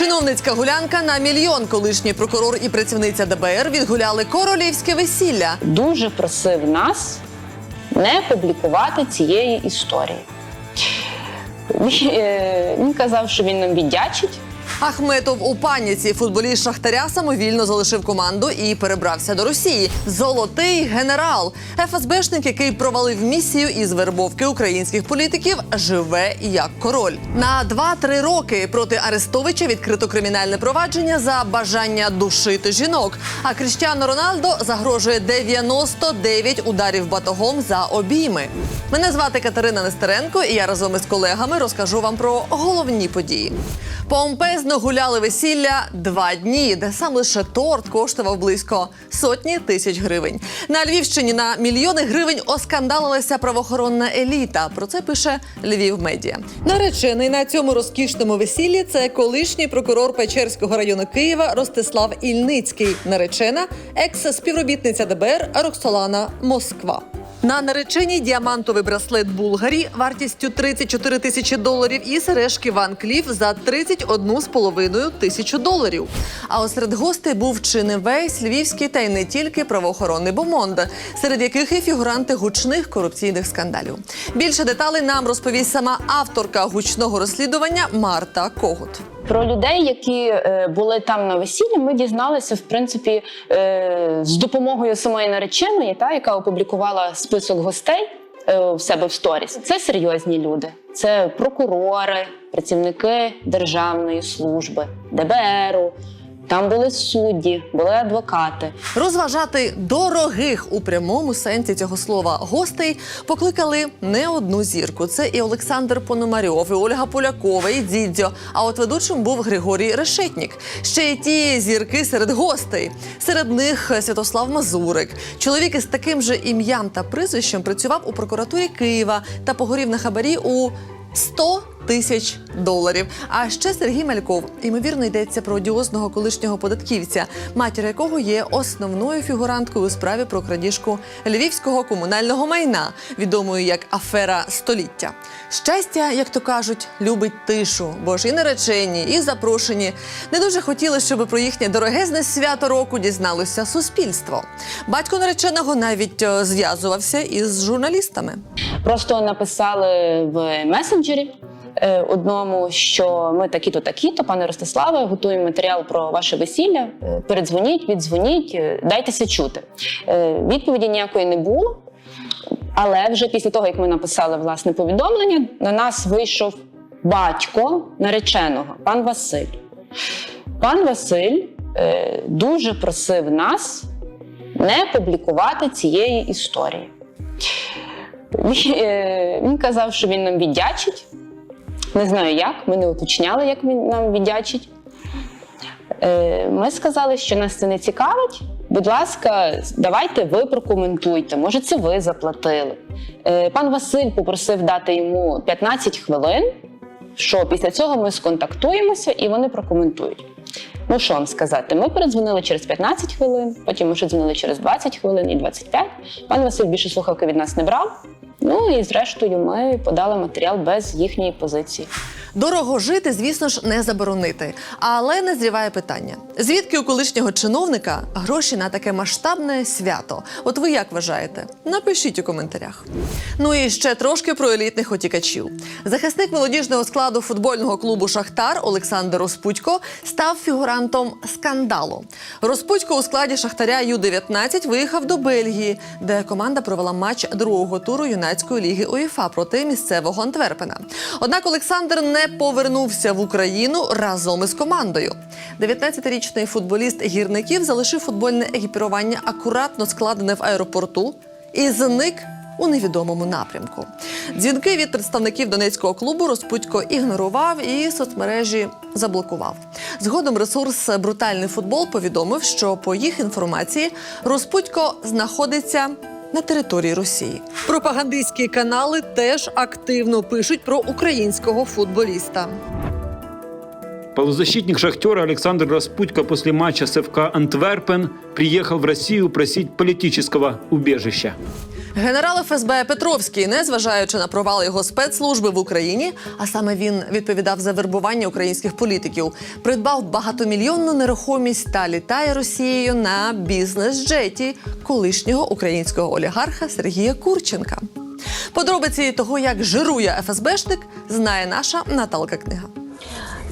Чиновницька гулянка на мільйон. Колишній прокурор і працівниця ДБР відгуляли королівське весілля. дуже просив нас не публікувати цієї історії. Він, е, казав, що він нам віддячить. Ахметов у паніці футболіст Шахтаря самовільно залишив команду і перебрався до Росії. Золотий генерал. ФСБшник, який провалив місію із вербовки українських політиків, живе як король. На 2-3 роки проти Арестовича відкрито кримінальне провадження за бажання душити жінок. А Кріштіану Роналдо загрожує 99 ударів батогом за обійми. Мене звати Катерина Нестеренко, і я разом із колегами розкажу вам про головні події. Помпезно гуляли весілля два дні, де сам лише торт коштував близько сотні тисяч гривень. На Львівщині на мільйони гривень оскандалилася правоохоронна еліта. Про це пише Львів Медіа. Наречений на цьому розкішному весіллі це колишній прокурор Печерського району Києва Ростислав Ільницький. Наречена екс-співробітниця ДБР Роксолана Москва. На нареченій діамантовий браслет Булгарі вартістю 34 тисячі доларів і сережки Ван Кліф за 31,5 тисячу доларів. А от серед гостей був чи не весь львівський та й не тільки правоохоронний бомонд, серед яких і фігуранти гучних корупційних скандалів. Більше деталей нам розповість сама авторка гучного розслідування Марта Когут. Про людей, які е, були там на весіллі, ми дізналися в принципі е, з допомогою самої нареченої, та яка опублікувала список гостей е, в себе в сторіс. Це серйозні люди, це прокурори, працівники державної служби, ДБРу. Там були судді, були адвокати. Розважати дорогих у прямому сенсі цього слова гостей покликали не одну зірку. Це і Олександр Пономарьов, і Ольга Полякова, і Дідзьо. А от ведучим був Григорій Решетнік. Ще й ті зірки серед гостей. Серед них Святослав Мазурик. Чоловік із таким же ім'ям та прізвищем працював у прокуратурі Києва та погорів на хабарі у 100 тисяч доларів. А ще Сергій Мальков. Ймовірно, йдеться про одіозного колишнього податківця, матір якого є основною фігуранткою у справі про крадіжку львівського комунального майна, відомою як афера століття. Щастя, як то кажуть, любить тишу, бо ж і наречені, і запрошені не дуже хотіли, щоб про їхнє дорогезне свято року дізналося суспільство. Батько нареченого навіть е, зв'язувався із журналістами. Просто написали в месенджері е, одному, що ми такі-то, такі-то, пане Ростиславе, готуємо матеріал про ваше весілля. Е, Передзвоніть, віддзвоніть, е, дайтеся чути. Відповіді ніякої не було. Але вже після того, як ми написали власне повідомлення, на нас вийшов батько нареченого, пан Василь. Пан Василь дуже просив нас не публікувати цієї історії. Він, е, казав, що він нам віддячить. Не знаю як, ми не уточняли, як він нам віддячить. Е, Ми сказали, що нас це не цікавить. Будь ласка, давайте ви прокоментуйте. Може, це ви заплатили. Е, Пан Василь попросив дати йому 15 хвилин, що після цього ми сконтактуємося і вони прокоментують. Ну, що вам сказати? Ми передзвонили через 15 хвилин, потім ми ще дзвонили через 20 хвилин і 25. Пан Василь більше слухавки від нас не брав. Ну і зрештою ми подали матеріал без їхньої позиції. Дорого жити, звісно ж, не заборонити. Але не зріває питання: звідки у колишнього чиновника гроші на таке масштабне свято? От ви як вважаєте? Напишіть у коментарях. Ну і ще трошки про елітних отікачів. Захисник молодіжного складу футбольного клубу Шахтар Олександр Розпудько став фігурантом скандалу. Розпудько у складі Шахтаря Ю-19 виїхав до Бельгії, де команда провела матч другого туру юнацької ліги УЄФА проти місцевого Антверпена. Однак Олександр не повернувся в Україну разом із командою. 19-річний футболіст гірників залишив футбольне екіпірування акуратно складене в аеропорту і зник у невідомому напрямку. Дзвінки від представників донецького клубу Розпудько ігнорував і соцмережі заблокував. Згодом ресурс Брутальний футбол повідомив, що по їх інформації Розпудько знаходиться. На території Росії пропагандистські канали теж активно пишуть про українського футболіста. Полузащитник «Шахтера» Александр Распутько после матча с «Антверпен» приехал в Россию просить политического убежища. Генерал ФСБ Петровський, незважаючи на провали його спецслужби в Україні, а саме він відповідав за вербування українських політиків, придбав багатомільйонну нерухомість та літає Росією на бізнес-джеті колишнього українського олігарха Сергія Курченка. Подробиці того, як жирує ФСБшник, знає наша Наталка Книга.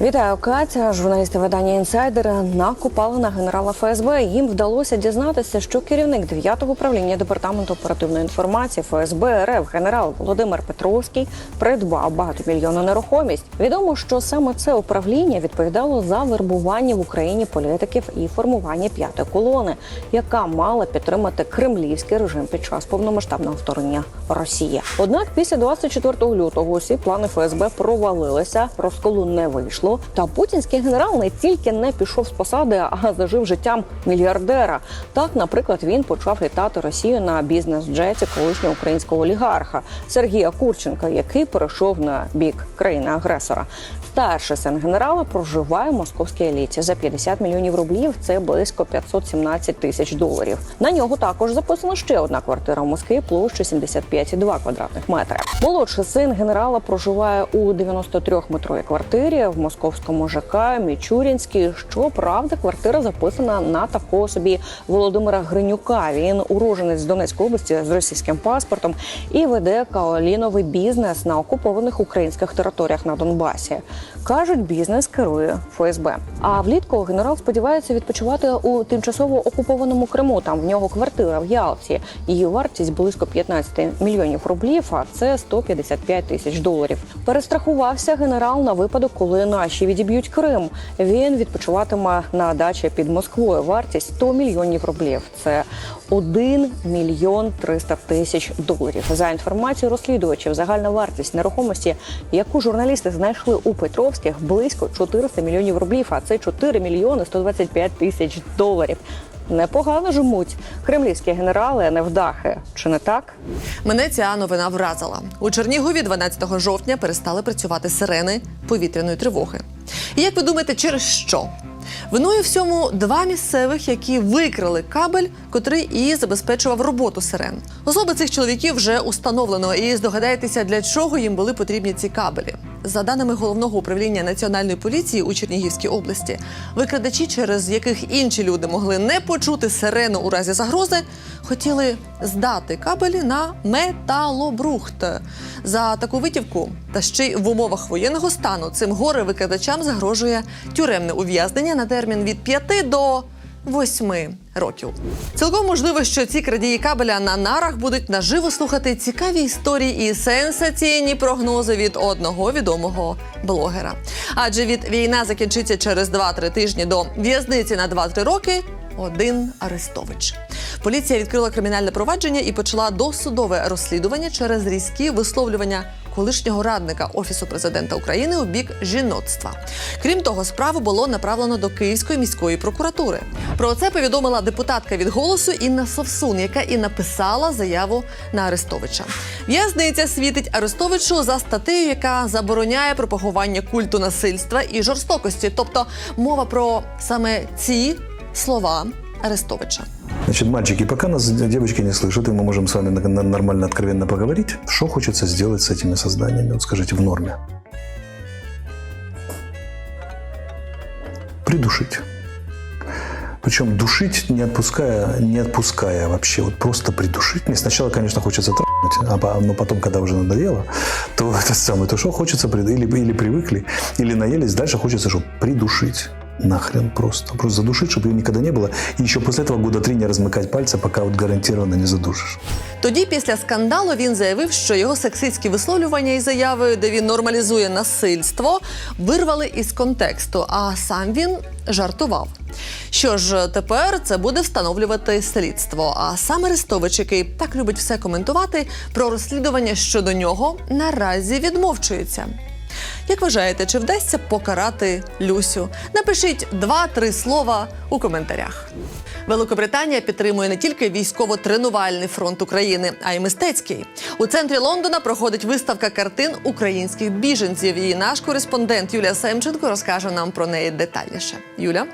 Вітаю, Катя. Журналісти видання інсайдери накопали на генерала ФСБ. Їм вдалося дізнатися, що керівник 9-го управління департаменту оперативної інформації ФСБ РФ генерал Володимир Петровський придбав багатомільйонну нерухомість. Відомо, що саме це управління відповідало за вербування в Україні політиків і формування п'ятої колони, яка мала підтримати кремлівський режим під час повномасштабного вторгнення Росії. Однак після 24 лютого усі плани ФСБ провалилися, розколу не вийшло. Та путінський генерал не тільки не пішов з посади, а зажив життям мільярдера. Так, наприклад, він почав літати Росію на бізнес-джеті колишнього українського олігарха Сергія Курченка, який перейшов на бік країни-агресора. Старший син генерала проживає в московській еліті за 50 мільйонів рублів. Це близько 517 тисяч доларів. На нього також записана ще одна квартира в Москві площею 75,2 квадратних метри. Молодший син генерала проживає у 93-метровій квартирі в московському ЖК Мічурінській. Щоправда, квартира записана на такого собі Володимира Гринюка. Він уроженець з Донецької області з російським паспортом і веде каоліновий бізнес на окупованих українських територіях на Донбасі. Кажуть, бізнес керує ФСБ. А влітку генерал сподівається відпочивати у тимчасово окупованому Криму. Там в нього квартира в Ялті. Її вартість близько 15 мільйонів рублів, а це 155 тисяч доларів. Перестрахувався генерал на випадок, коли наші відіб'ють Крим. Він відпочиватиме на дачі під Москвою. Вартість 100 мільйонів рублів. Це 1 мільйон 300 тисяч доларів. За інформацією розслідувачів, загальна вартість нерухомості, яку журналісти знайшли у Петровських, близько 400 мільйонів рублів. А це 4 мільйони 125 тисяч доларів. Непогано жмуть кремлівські генерали, не вдахи. Чи не так? Мене ця новина вразила. У Чернігові 12 жовтня перестали працювати сирени повітряної тривоги. І як ви думаєте, через що? Виною всьому два місцевих, які викрали кабель, котрий і забезпечував роботу сирен. Особи цих чоловіків вже установлено, і здогадаєтеся, для чого їм були потрібні ці кабелі. За даними головного управління національної поліції у Чернігівській області, викрадачі, через яких інші люди могли не почути сирену у разі загрози, хотіли здати кабелі на металобрухт. За таку витівку, та ще й в умовах воєнного стану, цим горе викрадачам загрожує тюремне ув'язнення на термін від 5 до 8 років. Цілком можливо, що ці крадії кабеля на нарах будуть наживо слухати цікаві історії і сенсаційні прогнози від одного відомого блогера. Адже від війна закінчиться через 2-3 тижні до в'язниці на 2-3 роки. Один Арестович. Поліція відкрила кримінальне провадження і почала досудове розслідування через різкі висловлювання колишнього радника офісу президента України у бік жіноцтва. Крім того, справу було направлено до Київської міської прокуратури. Про це повідомила депутатка від голосу Інна Совсун, яка і написала заяву на Арестовича. В'язниця світить Арестовичу за статтею, яка забороняє пропагування культу насильства і жорстокості, тобто мова про саме ці слова Арестовича. Значит, мальчики, пока нас девочки не слышат, и мы можем с вами нормально, откровенно поговорить, что хочется сделать с этими созданиями? Вот скажите, в норме. Придушить. Причем душить, не отпуская, не отпуская вообще, вот просто придушить. Мне сначала, конечно, хочется трахнуть, а но потом, когда уже надоело, то это самое, то что хочется, или, или привыкли, или наелись, дальше хочется, чтобы придушить. Нахрен просто. Просто задушить, чтобы ее никогда не было. И еще после этого года три не размыкать пальцы, пока вот гарантированно не задушишь. Тоді, після скандалу, він заявив, що його сексистські висловлювання і заяви, де він нормалізує насильство, вирвали із контексту. А сам він жартував. Що ж, тепер це буде встановлювати слідство. А сам Арестович, який так любить все коментувати, про розслідування щодо нього наразі відмовчується. Як вважаєте, чи вдасться покарати Люсю? Напишіть два-три слова у коментарях. Великобританія підтримує не тільки військово-тренувальний фронт України, а й мистецький. У центрі Лондона проходить виставка картин українських біженців. І наш кореспондент Юлія Семченко розкаже нам про неї детальніше. Юля.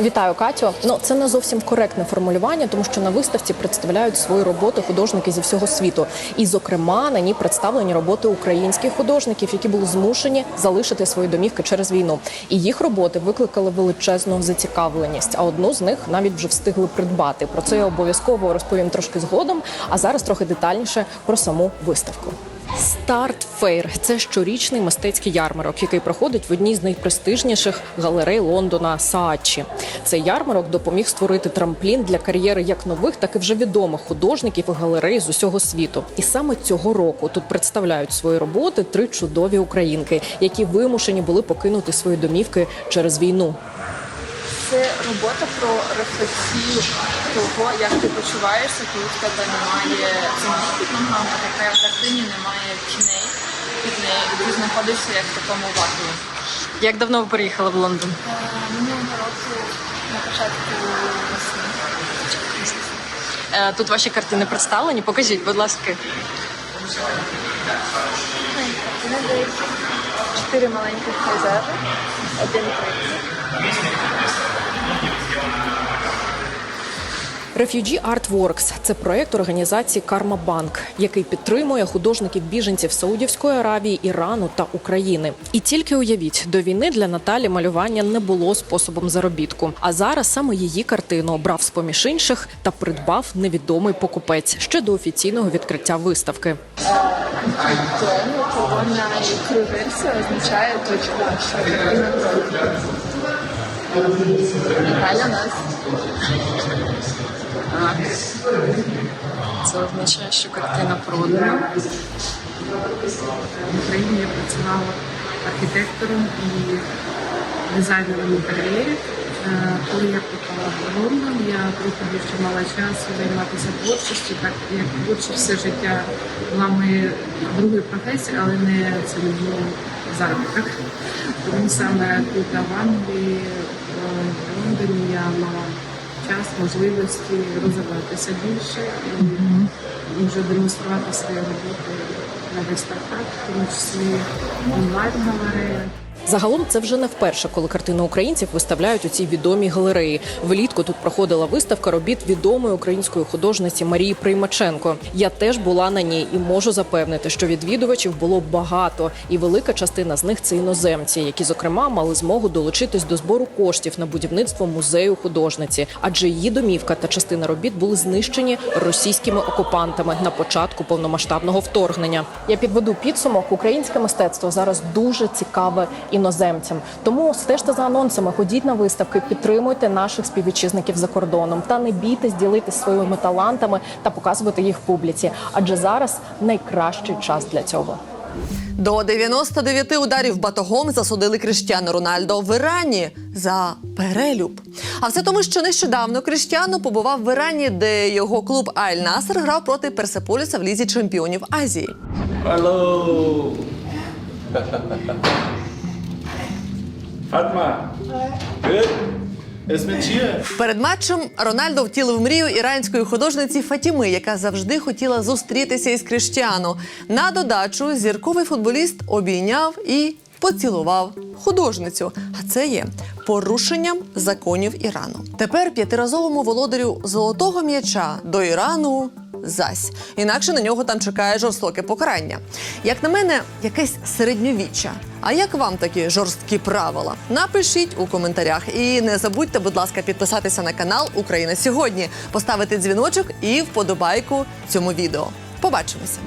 Вітаю, Катю. Ну це не зовсім коректне формулювання, тому що на виставці представляють свої роботи художники зі всього світу. І, зокрема, на ній представлені роботи українських художників, які були змушені залишити свої домівки через війну. І їх роботи викликали величезну зацікавленість. А одну з них навіть вже встигли придбати. Про це я обов'язково розповім трошки згодом. А зараз трохи детальніше про саму виставку. Старт Фейр це щорічний мистецький ярмарок, який проходить в одній з найпрестижніших галерей Лондона Саачі. Цей ярмарок допоміг створити трамплін для кар'єри як нових, так і вже відомих художників і галерей з усього світу. І саме цього року тут представляють свої роботи три чудові українки, які вимушені були покинути свої домівки через війну. Це робота про рефлексію того, як ти почуваєшся, коли в тебе немає землі під ногами, така в картині немає тіней під нею, і ти знаходишся як в такому вакуумі. Як давно ви переїхали в Лондон? Минулого року на початку весни. Е, Тут ваші картини представлені. Покажіть, будь ласка. Картини деякі чотири маленьких пейзажі, один приклад. Refugee Art Works – це проект організації Карма Банк, який підтримує художників біженців Саудівської Аравії, Ірану та України. І тільки уявіть, до війни для Наталі малювання не було способом заробітку. А зараз саме її картину обрав з поміж інших та придбав невідомий покупець ще до офіційного відкриття виставки. Кругельця означає точку. Наталя нас. Це означає, що картина продана. В Україні я працювала архітектором і дизайнером інтер'єрів. Е, Коли я попала в Лондон, я трохи більше мала часу займатися творчістю, так як творчість все життя була моєю другою професією, але не це не було заробіток. Тому саме тут в Англії, я мала час, можливості розвиватися більше і вже демонструвати свою роботи на виставках, в тому числі онлайн-галерея. Загалом це вже не вперше, коли картини українців виставляють у цій відомій галереї. Влітку тут проходила виставка робіт відомої української художниці Марії Приймаченко. Я теж була на ній і можу запевнити, що відвідувачів було багато, і велика частина з них це іноземці, які зокрема мали змогу долучитись до збору коштів на будівництво музею художниці, адже її домівка та частина робіт були знищені російськими окупантами на початку повномасштабного вторгнення. Я підведу підсумок. Українське мистецтво зараз дуже цікаве іноземцям. Тому стежте за анонсами, ходіть на виставки, підтримуйте наших співвітчизників за кордоном та не бійтесь ділитись своїми талантами та показувати їх публіці. Адже зараз найкращий час для цього. До 99 ударів батогом засудили Кріштіану Рональдо в Ірані за перелюб. А все тому, що нещодавно Кріштіану побував в Ірані, де його клуб Аль Насер грав проти Персеполіса в лізі чемпіонів Азії. Hello. Fatma. Перед матчем Рональдо втілив мрію іранської художниці Фатіми, яка завжди хотіла зустрітися із Кріштіану. На додачу зірковий футболіст обійняв і поцілував художницю. А це є порушенням законів Ірану. Тепер п'ятиразовому володарю золотого м'яча до Ірану. Зась інакше на нього там чекає жорстоке покарання. Як на мене, якесь середньовіччя. А як вам такі жорсткі правила? Напишіть у коментарях. І не забудьте, будь ласка, підписатися на канал Україна сьогодні, поставити дзвіночок і вподобайку цьому відео. Побачимося!